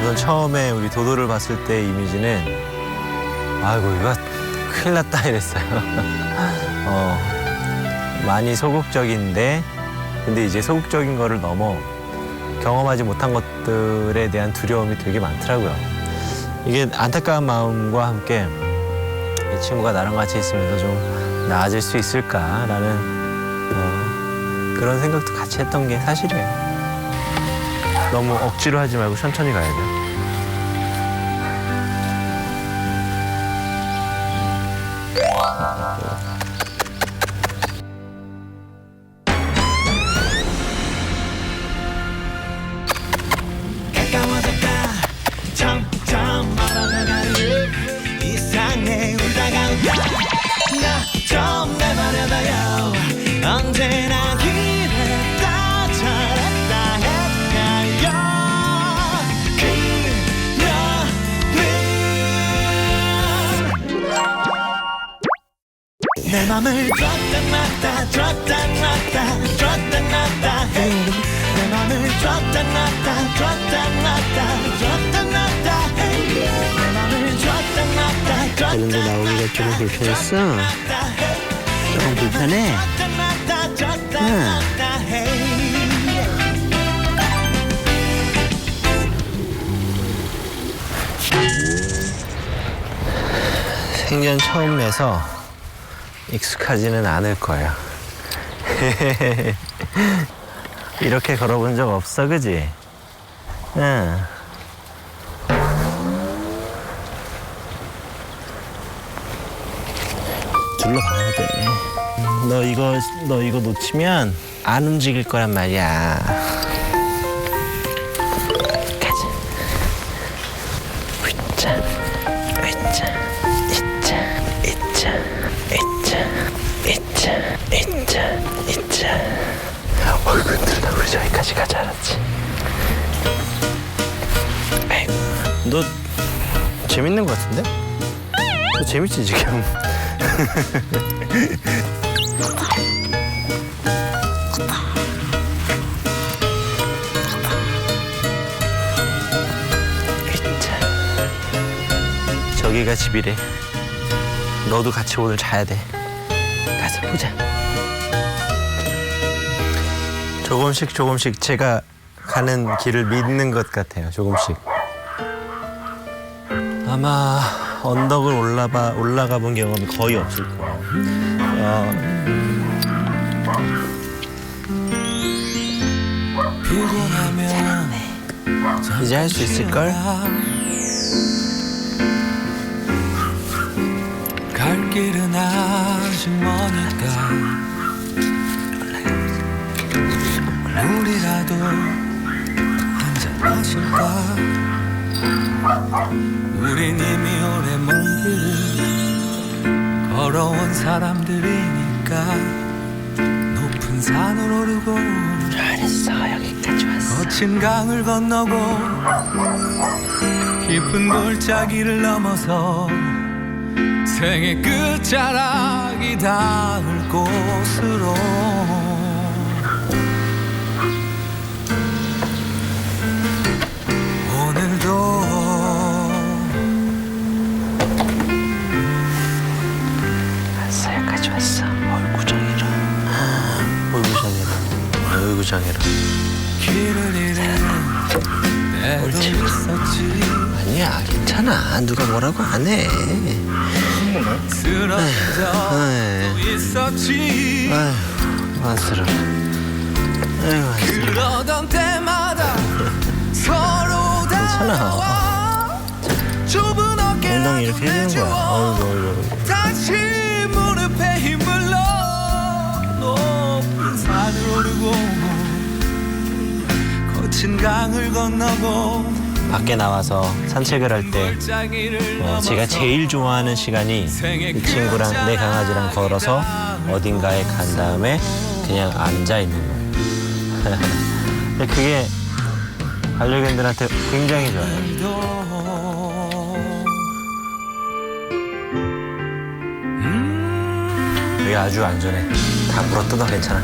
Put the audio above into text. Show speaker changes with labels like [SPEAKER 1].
[SPEAKER 1] 우선 처음에 우리 도도를 봤을 때 이미지는 아이고 이거 큰일 났다 이랬어요. 어, 많이 소극적인데 근데 이제 소극적인 거를 넘어 경험하지 못한 것들에 대한 두려움이 되게 많더라고요. 이게 안타까운 마음과 함께 이 친구가 나랑 같이 있으면서 좀 나아질 수 있을까라는 어, 그런 생각도 같이 했던 게 사실이에요. 너무 억지로 하지 말고 천천히 가야 돼요.
[SPEAKER 2] 내 맘을 줬다 놨다 줬다 놨다 줬다 놨다 hey. 내 맘을 줬다 놨다 줬다 놨다 줬다 놨다 hey. 내 맘을 줬다 놨다 줬다
[SPEAKER 1] 그런데 나오기가 좀 불편했어.
[SPEAKER 2] 놨다.
[SPEAKER 1] 조금 불편해.
[SPEAKER 2] 놨다
[SPEAKER 1] 응.
[SPEAKER 2] 놨다.
[SPEAKER 1] 생전 처음 내서 익숙하지는 않을 거예요. 이렇게 걸어본 적 없어, 그지? 응. 둘러봐야 돼. 너 이거, 너 이거 놓치면 안 움직일 거란 말이야. 가자. 으짜, 으짜, 이짜, 이짜, 이짜, 이짜, 이짜. 어이구, 힘들다. 우리 저기까지 가자, 알았지? 아이고, 너 재밌는 것 같은데? 너 재밌지, 지금? 저기가 집이래. 너도 같이 오늘 자야 돼. 가서 보자. 조금씩 조금씩 제가 가는 길을 믿는 것 같아요. 조금씩. 아마 언덕을 올라봐 올라가 본 경험이 거의 없을 거예요. 어, 이제 할 수 있을 걸?
[SPEAKER 2] 갈 길은 아직 머니까. 우리라도 한잔 마실까? 우린 이미 오래 먼 길을 걸어온 사람들이니까 높은 산을 오르고
[SPEAKER 1] 잘했어. 여기까지 왔어.
[SPEAKER 2] 거친 강을 건너고 깊은 골짜기를 넘어서 생의 끝자락이 닿을 곳으로 오늘도
[SPEAKER 1] 왔어 여기까지 왔어. 얼구정이라. 얼구정이라. 얼구정이라.
[SPEAKER 2] 길을 잃은 때도
[SPEAKER 1] 옳지. 아니야 괜찮아. 누가 뭐라고 안 해. 아휴 안쓰러워. 아휴 안쓰러워.
[SPEAKER 2] 그러던 때마다 서로
[SPEAKER 1] 괜찮아. 이렇게 해주는 거야. 어이구 어이구.
[SPEAKER 2] 다시 무릎에 힘을 넣어 높은 산을 오르고 거친 강을 건너고
[SPEAKER 1] 밖에 나와서 산책을 할때
[SPEAKER 2] 골짜기를
[SPEAKER 1] 어, 제가 제일 좋아하는 시간이 이 친구랑 내 강아지랑 걸어서 어딘가에 간 다음에 그냥 앉아 있는 거예요. 근데 그게 반려견들한테 굉장히 좋아요.
[SPEAKER 2] 음,
[SPEAKER 1] 여기 아주 안전해. 다 물어 뜯어 괜찮아.